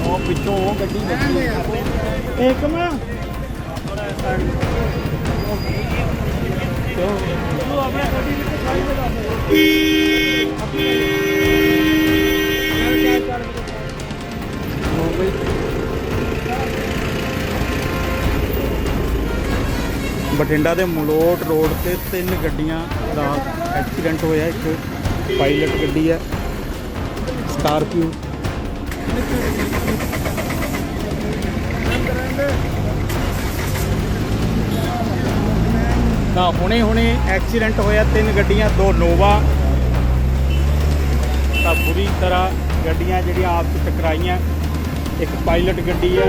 ਉਹ ਪਿੱਛੋਂ ਉਹ ਗੱਡੀ ਵੱਜੀ ਇੱਕ ਮੈਂ ਤੂੰ ਆਪਣੇ ਗੱਡੀ ਵਿੱਚ ਸਾਈ ਬਣਾ ਦੇ ਬਠਿੰਡਾ ਦੇ ਮਲੋਟ ਰੋਡ ਤੇ ਤਿੰਨ ਗੱਡੀਆਂ ਦਾ ਐਕਸੀਡੈਂਟ ਹੋਇਆ। ਇੱਕ ਪਾਇਲਟ ਗੱਡੀ ਹੈ, ਸਕਾਰਪੀਓ। ਤਾਂ ਹੁਣੇ ਹੁਣੇ ਐਕਸੀਡੈਂਟ ਹੋਇਆ, ਤਿੰਨ ਗੱਡੀਆਂ, ਦੋ ਨੋਵਾ। ਤਾਂ ਬੁਰੀ ਤਰ੍ਹਾਂ ਗੱਡੀਆਂ ਜਿਹੜੀਆਂ ਆਪਸ ਵਿੱਚ ਟਕਰਾਈਆਂ। ਇੱਕ ਪਾਇਲਟ ਗੱਡੀ ਹੈ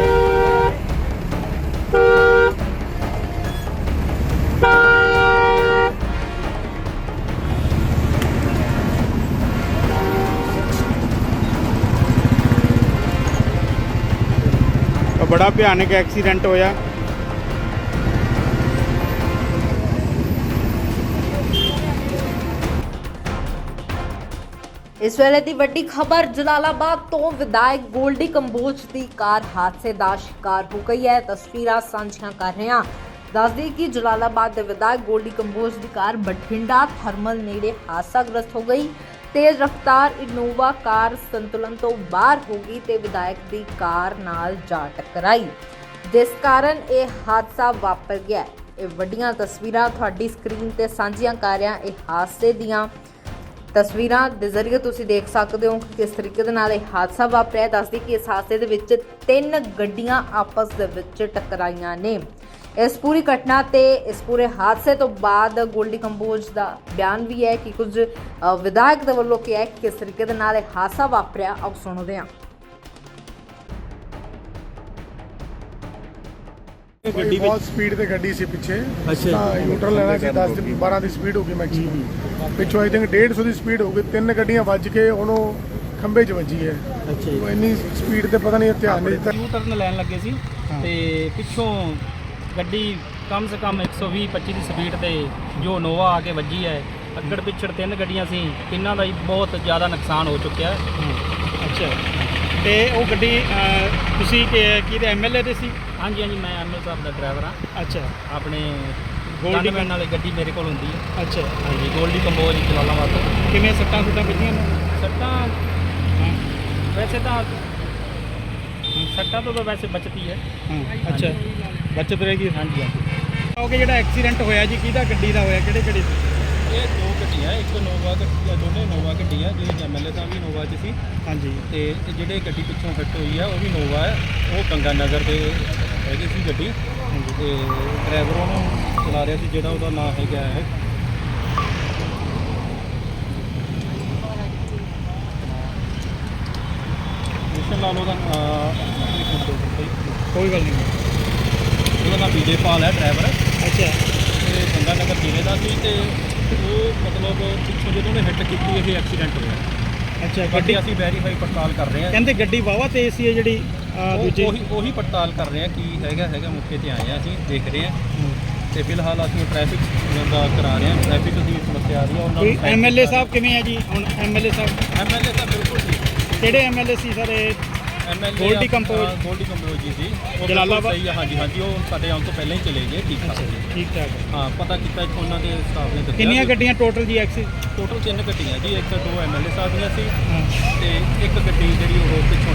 ਬੜਾ ਭਿਆਨਕ ਐਕਸੀਡੈਂਟ ਹੋਇਆ। ਇਸ ਵੇਲੇ ਦੀ ਵੱਡੀ ਖਬਰ, ਜਲਾਲਾਬਾਦ ਤੋਂ ਵਿਧਾਇਕ ਗੋਲਡੀ ਕੰਬੋਜ ਦੀ ਕਾਰ ਹਾਦਸੇ ਦਾ ਸ਼ਿਕਾਰ ਹੋ ਗਈ ਹੈ। ਤਸਵੀਰਾਂ ਸਾਂਝੀਆਂ ਕਰ ਰਹੇ ਹਾਂ। ਦੱਸਦੀ ਕਿ ਜਲਾਲਾਬਾਦ ਦੇ ਵਿਧਾਇਕ ਗੋਲਡੀ ਕੰਬੋਜ ਦੀ ਕਾਰ ਬਠਿੰਡਾ ਥਰਮਲ ਨੇੜੇ ਹਾਦਸਾਗ੍ਰਸਤ ਹੋ ਗਈ। ਤੇਜ਼ ਰਫ਼ਤਾਰ ਇਨੋਵਾ ਕਾਰ ਸੰਤੁਲਨ ਤੋਂ ਬਾਹਰ ਹੋ ਗਈ ਤੇ ਵਿਧਾਇਕ ਦੀ ਕਾਰ ਨਾਲ ਜਾ ਟਕਰਾਈ। ਜਿਸ ਕਾਰਨ ਇਹ ਹਾਦਸਾ ਵਾਪਰ ਗਿਆ ਇਹ ਵੱਡੀਆਂ ਤਸਵੀਰਾਂ ਤੁਹਾਡੀ ਸਕਰੀਨ ਤੇ ਸਾਂਝੀਆਂ ਕਰ ਰਿਹਾ ਇਹ ਹਾਦਸੇ ਦੀਆਂ ਤਸਵੀਰਾਂ ਦੇ ਜ਼ਰੀਏ ਤੁਸੀਂ ਦੇਖ ਸਕਦੇ ਹੋ ਕਿ ਕਿਸ ਤਰੀਕੇ ਦੇ ਨਾਲ ਇਹ ਹਾਦਸਾ ਵਾਪਰਿਆ। ਦੱਸਦੀ ਕਿ ਇਸ ਹਾਦਸੇ ਦੇ ਵਿੱਚ ਤਿੰਨ ਗੱਡੀਆਂ ਆਪਸ ਦੇ ਵਿੱਚ ਟਕਰਾਈਆਂ ਨੇ। ਇਸ ਪੂਰੀ ਘਟਨਾ ਤੇ ਇਸ ਪੂਰੇ ਹਾਦਸੇ ਤੋਂ ਬਾਅਦ ਗੋਲਡੀ ਕੰਬੋਜ ਦਾ ਬਿਆਨ ਵੀ ਹੈ ਕਿ ਕੁਝ ਵਿਧਾਇਕ ਦੇ ਵੱਲੋਂ ਕਿਹਾ ਕਿ ਕਿਸ ਤਰੀਕੇ ਦੇ ਨਾਲ ਇਹ ਹਾਦਸਾ ਵਾਪਰਿਆ ਆਓ ਸੁਣਦੇ ਹਾਂ। ਗੱਡੀ ਵਿੱਚ ਬਹੁਤ ਸਪੀਡ ਤੇ ਗੱਡੀ ਸੀ ਪਿੱਛੇ। ਅੱਛਾ। ਨਿਊਟਰਲ ਲੈਣਾ ਸੀ 10 ਦੀ 12 ਦੀ ਸਪੀਡ ਹੋ ਗਈ ਮੈਕਸਿਮਮ ਪਿੱਛੋਂ ਆਈ ਥਿੰਕ 150 ਦੀ ਸਪੀਡ ਹੋ ਗਈ। ਤਿੰਨ ਗੱਡੀਆਂ ਵੱਜ ਕੇ ਉਹਨੂੰ ਖੰਭੇ 'ਚ ਵੱਜੀ ਹੈ। ਅੱਛਾ ਉਹ ਇੰਨੀ ਸਪੀਡ ਤੇ ਪਤਾ ਨਹੀਂ ਧਿਆਨ ਨਹੀਂ ਦਿੱਤਾ। ਯੂ ਟਰਨ ਲੈਣ ਲੱਗੇ ਸੀ ਤੇ ਪਿੱਛੋਂ ਗੱਡੀ ਕਮ ਸੇ ਕਮ 120 25 ਦੀ ਸਪੀਡ ਤੇ ਜੋ ਨੋਵਾ ਆ ਕੇ ਵੱਜੀ ਹੈ ਅੱਗੜ ਪਿੱਛੜ ਤਿੰਨ ਗੱਡੀਆਂ ਸੀ ਤਿੰਨਾਂ ਦਾ ਹੀ ਬਹੁਤ ਜ਼ਿਆਦਾ ਨੁਕਸਾਨ ਹੋ ਚੁੱਕਿਆ ਹੈ। ਅੱਛਾ। ਤੇ ਉਹ ਗੱਡੀ ਅਹ, ਤੁਸੀਂ ਕਿ- ਕਿਹਦੇ ਐਮਐਲਏ ਦੇ ਸੀ? ਹਾਂਜੀ ਹਾਂਜੀ ਮੈਂ ਐਮਐਲ ਸਾਹਿਬ ਦਾ ਡਰਾਈਵਰ ਹਾਂ। ਅੱਛਾ। ਆਪਣੇ ਗੋਲਡੀ ਗੋਲਡੀ ਮੈਨ ਵਾਲੀ ਗੱਡੀ ਮੇਰੇ ਕੋਲ ਹੁੰਦੀ ਹੈ। ਅੱਛਾ। ਹਾਂਜੀ ਗੋਲਡੀ ਕੰਬੋਜ ਜਲਾਲਾਬਾਦ ਤੋਂ। ਕਿਵੇਂ ਸੱਟਾਂ ਸੁੱਟਾਂ ਵੱਜੀਆਂ ਨੇ? ਸੱਟਾਂ ਵੈਸੇ ਤਾਂ ਸੱਟਾਂ ਤੋਂ ਤਾਂ ਵੈਸੇ ਬਚਤੀ ਹੈ। ਹਾਂ ਅੱਛਾ। ਬਚਤ ਰਹੇਗੀ? ਹਾਂਜੀ ਹਾਂਜੀ। ਉਹ ਜਿਹੜਾ ਐਕਸੀਡੈਂਟ ਹੋਇਆ ਜੀ ਕਿਹਦਾ ਗੱਡੀ ਦਾ ਹੋਇਆ ਕਿਹੜੇ ਕਿਹੜੇ? ਇਹ ਦੋ ਗੱਡੀਆਂ ਇੱਕ ਨੋਵਾ ਗੱਡੀ ਦੋਨੇ ਨੋਵਾ ਗੱਡੀਆਂ ਜਿਹੜੇ ਐਮਐਲਏ ਸਾਹਿਬ ਵੀ ਨੋਵਾ 'ਚ ਸੀ। ਹਾਂਜੀ। ਤੇ ਜਿਹੜੇ ਗੱਡੀ ਪਿੱਛੋਂ ਹਿੱਟ ਹੋਈ ਆ ਉਹ ਵੀ ਨੋਵਾ ਹੈ। ਉਹ ਗੰਗਾ ਨਗਰ ਦੇ ਹੈਗੀ ਸੀ ਗੱਡੀ। ਤੇ ਡਰਾਈਵਰ ਉਹਨੂੰ ਚਲਾ ਰਿਹਾ ਸੀ ਜਿਹੜਾ ਉਹਦਾ ਨਾਮ ਹੈਗਾ ਹੈ। ਮਿਸ਼ਨ ਦਾ ਰੁਕੋ ਜੀ। ਕੋਈ ਗੱਲ ਨਹੀਂ। ਉਹਦਾ ਨਾਮ ਵਿਜੇ ਪਾਲ ਹੈ ਡਰਾਈਵਰ ਅੱਛਾ। ਤੇ ਗੰਗਾ ਨਗਰ ਜ਼ਿਲ੍ਹੇ ਦਾ ਸੀ ਤੇ ਉਹ ਮਤਲਬ ਪਿੱਛੋਂ ਜਦੋਂ ਉਹਨੇ ਹਿੱਟ ਕੀਤੀ ਇਹ ਐਕਸੀਡੈਂਟ ਹੋਇਆ। ਅੱਛਾ ਗੱਡੀ ਅਸੀਂ ਵੈਰੀਫਾਈ ਪੜਤਾਲ ਕਰ ਰਹੇ ਹਾਂ। ਕਹਿੰਦੇ ਗੱਡੀ ਵਾਵਾ ਤੇਜ਼ ਸੀ ਇਹ ਜਿਹੜੀ ਅਹ, ਉਹ- ਦੂਜੀ। ਉਹੀ ਉਹੀ ਪੜਤਾਲ ਕਰ ਰਹੇ ਹਾਂ ਕੀ ਹੈਗਾ ਹੈਗਾ ਮੌਕੇ ਤੇ ਆਏ ਹਾਂ ਅਸੀਂ ਦੇਖ ਰਹੇ ਹਾਂ। ਤੇ ਫਿਲਹਾਲ ਅਸੀਂ ਟ੍ਰੈਫਿਕ ਦਾ ਕਰਾ ਰਹੇ ਹਾਂ। ਟ੍ਰੈਫਿਕ ਦੀ ਸਮੱਸਿਆ ਆ ਰਹੀ ਹੈ ਉਹਨਾਂ ਕੋਈ ਐਮਐਲਏ ਸਾਹਿਬ ਕਿਵੇਂ ਹੈ ਜੀ? ਹੁਣ ਐਮਐਲਏ ਸਾਹਿਬ ਐਮਐਲਏ ਤਾਂ ਬਿਲਕੁਲ ਠੀਕ। ਕਿਹੜੇ ਐਮਐਲਏ ਸੀ ਸਰ ਇਹ? ਐਮਐਲਏ ਗੋਲਡੀ ਕੰਬੋਜ। ਗੋਲਡੀ ਕੰਬੋਜ ਜੀ ਸੀ ਉਹ ਜਲਾਲਾਬਾਦ? ਸਹੀ ਹੈ ਹਾਂਜੀ ਹਾਂਜੀ ਉਹ ਸਾਡੇ ਆਉਣ ਤੋਂ ਪਹਿਲਾਂ ਹੀ ਚਲੇ ਗਏ ਠੀਕ ਠਾਕ। ਠੀਕ ਠਾਕ ਹੈ। ਪਤਾ ਕੀਤਾ ਇੱਥੋਂ ਉਹਨਾਂ ਦੇ ਸਟਾਫ ਨੇ ਦੱਸਿਆ ਕਿੰਨੀਆਂ ਗੱਡੀਆਂ ਟੋਟਲ ਜੀ ਐਕਸੀ ਟੋਟਲ ਤਿੰਨ ਗੱਡੀਆਂ ਜੀ ਇੱਕ ਦੋ ਐਮਐਲਏ ਸਾਹਿਬ ਦੀਆਂ ਸੀ ਤੇ ਇੱਕ ਗੱਡੀ ਜਿਹੜੀ ਉਹ ਪਿੱਛੋਂ